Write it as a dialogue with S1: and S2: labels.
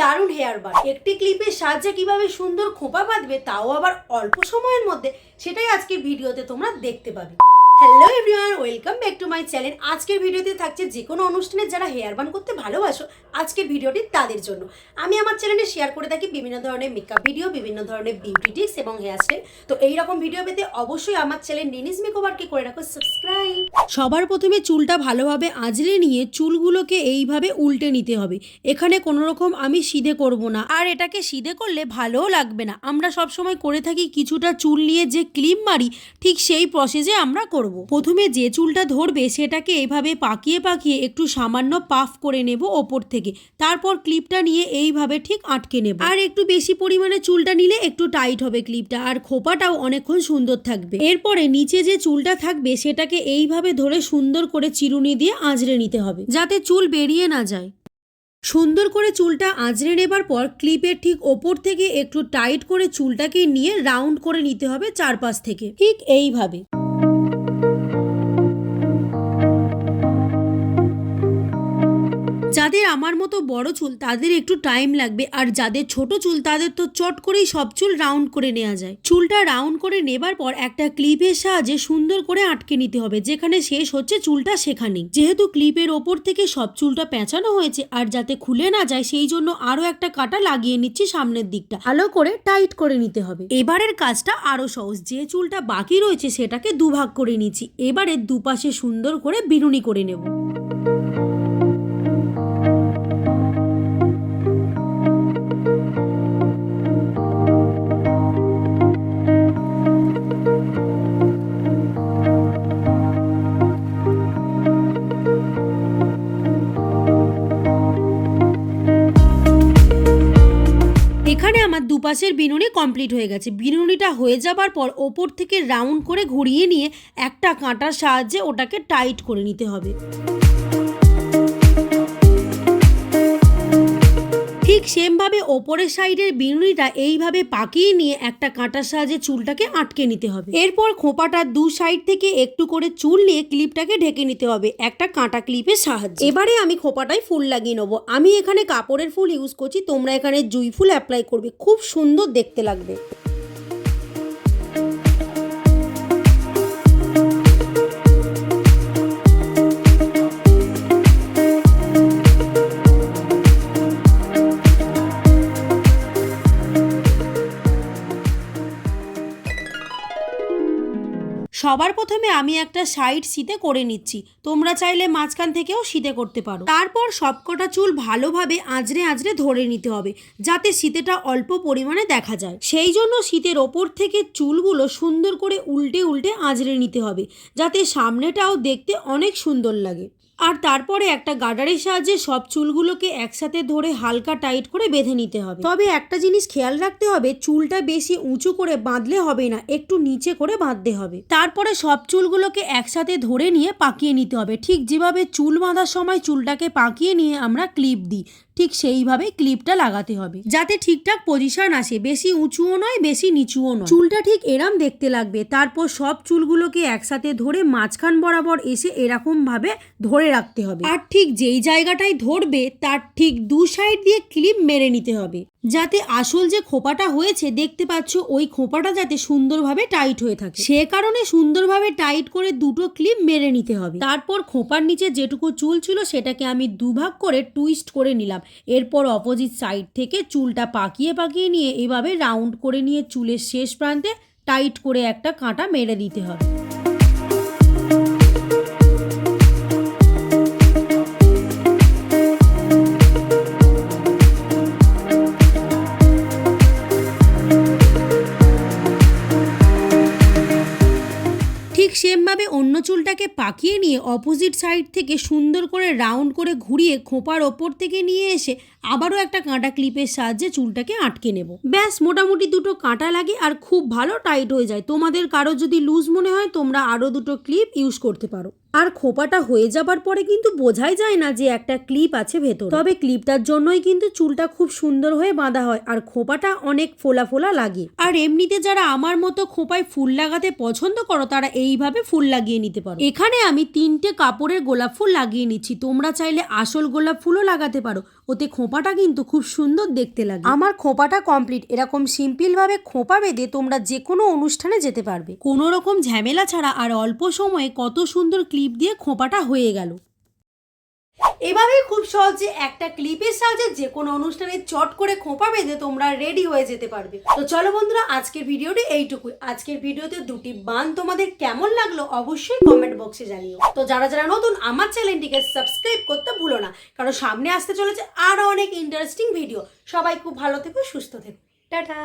S1: দারুণ হেয়ার বার একটি ক্লিপের সাহায্যে কীভাবে সুন্দর খোঁপা বাঁধবে, তাও আবার অল্প সময়ের মধ্যে, সেটাই আজকের ভিডিওতে তোমরা দেখতে পাবে। Hello everyone welcome back to my channel আজকের ভিডিওতে থাকছে যে কোনো অনুষ্ঠানে যারা হেয়ার বান করতে ভালোবাসো, আজকের ভিডিওটি তাদের জন্য। আমি আমার চ্যানেলে শেয়ার করে থাকি বিভিন্ন ধরনের মেকআপ ভিডিও বিভিন্ন ধরনের বিউটি টিপস এবং হেয়ার স্টাইল তো এই রকম ভিডিও পেতে অবশ্যই আমার চ্যানেল নিনিস মেকওভারকে করে রাখো সাবস্ক্রাইব সবার প্রথমে চুলটা ভালোভাবে আঁচড়ে নিয়ে চুলগুলোকে এইভাবে উল্টে নিতে হবে। এখানে কোনো রকম আমি সিধে করব না। আর এটাকে সিধে করলে ভালোও লাগবে না। আমরা সব সময় করে থাকি কিছুটা চুল নিয়ে যে ক্লিপ মারি, ঠিক সেই প্রসেসে আমরা করব। প্রথমে যে চুলটা ধরবে সেটাকে এইভাবে পাকিয়ে পাকিয়ে একটু সামান্য পাফ করে নেব ওপর থেকে। তারপর ক্লিপটা নিয়ে এইভাবে ঠিক আটকে নেব। আর একটু বেশি পরিমাণে চুলটা নিলে একটু টাইট হবে ক্লিপটা আর খোপাটাও অনেকক্ষণ সুন্দর থাকবে। এরপরে নিচে যে চুলটা থাকবে সেটাকে এইভাবে ধরে সুন্দর করে চিরুনি দিয়ে আঁচড়ে নিতে হবে যাতে চুল বেরিয়ে না যায়। সুন্দর করে চুলটা আঁচড়ে নেবার পর ক্লিপের ঠিক ওপর থেকে একটু টাইট করে চুলটাকে নিয়ে রাউন্ড করে নিতে হবে চারপাশ থেকে। ঠিক এইভাবে। যাদের আমার মতো বড় চুল, তাদের একটু টাইম লাগবে। আর যাদের ছোট চুল, তাদের তো চট করেই সব চুল রাউন্ড করে নেওয়া যায়। চুলটা রাউন্ড করে নেবার পর একটা ক্লিপের সাহায্যে সুন্দর করে আটকে নিতে হবে, যেখানে শেষ হচ্ছে চুলটা সেখানেই। যেহেতু ক্লিপের ওপর থেকে সব চুলটা পেঁচানো হয়েছে, আর যাতে খুলে না যায়, সেই জন্য আরও একটা কাটা লাগিয়ে নিচ্ছি সামনের দিকটা। ভালো করে টাইট করে নিতে হবে। এবারের কাজটা আরও সহজ। যে চুলটা বাকি রয়েছে, সেটাকে দুভাগ করে নিচ্ছি। এবারে দুপাশে সুন্দর করে বিনুনি করে নেব। দুপাশের বিনুনি কমপ্লিট হয়ে গেছে। বিনুনিটা হয়ে যাবার পর ওপর থেকে রাউন্ড করে ঘুরিয়ে নিয়ে একটা কাঁটার সাহায্যে ওটাকে টাইট করে নিতে হবে। ঠিক সেমভাবে ওপরের সাইডের বিনুনিটা এইভাবে পাকিয়ে নিয়ে একটা কাঁটার সাহায্যে চুলটাকে আটকে নিতে হবে। এরপর খোঁপাটার দু সাইড থেকে একটু করে চুল নিয়ে ক্লিপটাকে ঢেকে নিতে হবে একটা কাঁটা ক্লিপের সাহায্যে। এবারে আমি খোঁপাটায় ফুল লাগিয়ে নেব। আমি এখানে কাপড়ের ফুল ইউজ করছি, তোমরা এখানে জুই ফুল অ্যাপ্লাই করবে। খুব সুন্দর দেখতে লাগবে। সবার প্রথমে আমি একটা সাইড শীতে করে নিচ্ছি। তোমরা চাইলে মাঝখান থেকেও শীতে করতে পারো। তারপর সবকটা চুল ভালোভাবে আঁচড়ে আঁচড়ে ধরে নিতে হবে, যাতে শীতেটা অল্প পরিমাণে দেখা যায়। সেই জন্য শীতের ওপর থেকে চুলগুলো সুন্দর করে উল্টে উল্টে আঁচড়ে নিতে হবে, যাতে সামনেটাও দেখতে অনেক সুন্দর লাগে। আর তারপরে একটা গার্ডারের সাহায্যে সব চুলগুলোকে একসাথে ধরে হালকা টাইট করে বেঁধে নিতে হবে। তবে একটা জিনিস খেয়াল রাখতে হবে, চুলটা বেশি উঁচু করে বাঁধলে হবে না, একটু নিচে করে বাঁধতে হবে। তারপরে সব চুলগুলোকে একসাথে ধরে নিয়ে পাকিয়ে নিতে হবে। ঠিক যেভাবে চুল বাঁধার সময় চুলটাকে পাকিয়ে নিয়ে আমরা ক্লিপ দিই, ঠিক সেইভাবে ক্লিপটা লাগাতে হবে। যাতে ঠিকঠাক পজিশন আসে, বেশি উঁচুও নয়, বেশি নিচুও নয়। চুলটা ঠিক এরম দেখতে লাগবে, তারপর সব চুলগুলোকে একসাথে ধরে মাঝখান বরাবর এসে এরকম ভাবে ধরে রাখতে হবে। আর ঠিক যেই জায়গাটায় ধরবে, তার ঠিক দু সাইড দিয়ে ক্লিপ মেরে নিতে হবে। যাতে আসল যে খোপাটা হয়েছে, দেখতে পাচ্ছ ওই খোপাটা যাতে সুন্দরভাবে টাইট হয়ে থাকে। সে কারণে সুন্দরভাবে টাইট করে দুটো ক্লিপ মেরে নিতে হবে। তারপর খোপার নিচে যেটুকু চুল ছিল, সেটাকে আমি দুভাগ করে টুইস্ট করে নিলাম। এরপর অপোজিট সাইড থেকে চুলটা পাকিয়ে পাকিয়ে নিয়ে এভাবে রাউন্ড করে নিয়ে চুলের শেষ প্রান্তে টাইট করে একটা কাঁটা মেরে দিতে হবে। ঠিক সেমভাবে অন্য চুলটাকে পাকিয়ে নিয়ে অপোজিট সাইড থেকে সুন্দর করে রাউন্ড করে ঘুরিয়ে খোপার ওপর থেকে নিয়ে এসে আবারও একটা কাঁটা ক্লিপের সাহায্যে চুলটাকে আটকে নেব। ব্যাস, মোটামুটি দুটো কাঁটা লাগে আর খুব ভালো টাইট হয়ে যায়। তোমাদের কারও যদি লুজ মনে হয়, তোমরা আরও দুটো ক্লিপ ইউজ করতে পারো। আর খোপাটা হয়ে যাবার পরে কিন্তু বোঝাই যায় না যে একটা ক্লিপ আছে ভেতর। তবে ক্লিপটার জন্যই কিন্তু চুলটা খুব সুন্দর হয়ে বাঁধা হয় আর খোপাটা অনেক ফোলা ফোলা লাগে। আর এমনিতে যারা আমার মতো খোপায় ফুল লাগাতে পছন্দ করো, তারা এইভাবে ফুল লাগিয়ে নিতে পারো। এখানে আমি তিনটে কাপড়ের গোলাপ ফুল লাগিয়ে নিচ্ছি। তোমরা চাইলে আসল গোলাপ ফুলও লাগাতে পারো। ওতে খোঁপাটা কিন্তু খুব সুন্দর দেখতে লাগে। আমার খোঁপাটা কমপ্লিট। এরকম সিম্পলভাবে খোঁপা বেঁধে তোমরা যে কোনো অনুষ্ঠানে যেতে পারবে। কোনো রকম ঝামেলা ছাড়া আর অল্প সময়ে কত সুন্দর ক্লিপ দিয়ে খোঁপাটা হয়ে গেল। এভাবে খুব সহজে একটা ক্লিপের সাহায্যে যে কোনো অনুষ্ঠানে চট করে খোঁপা বেঁধে তোমরা রেডি হয়ে যেতে পারবে। তো চলো বন্ধুরা, আজকের ভিডিওটি এইটুকুই। আজকের ভিডিওতে দুটি বান তোমাদের কেমন লাগল অবশ্যই কমেন্ট বক্সে জানিও। তো যারা যারা নতুন, আমার চ্যানেলটিকে সাবস্ক্রাইব করতে ভুলো না, কারণ সামনে আসতে চলেছে আরও অনেক ইন্টারেস্টিং ভিডিও সবাই খুব ভালো থেকো, সুস্থ থেকো। টাটা!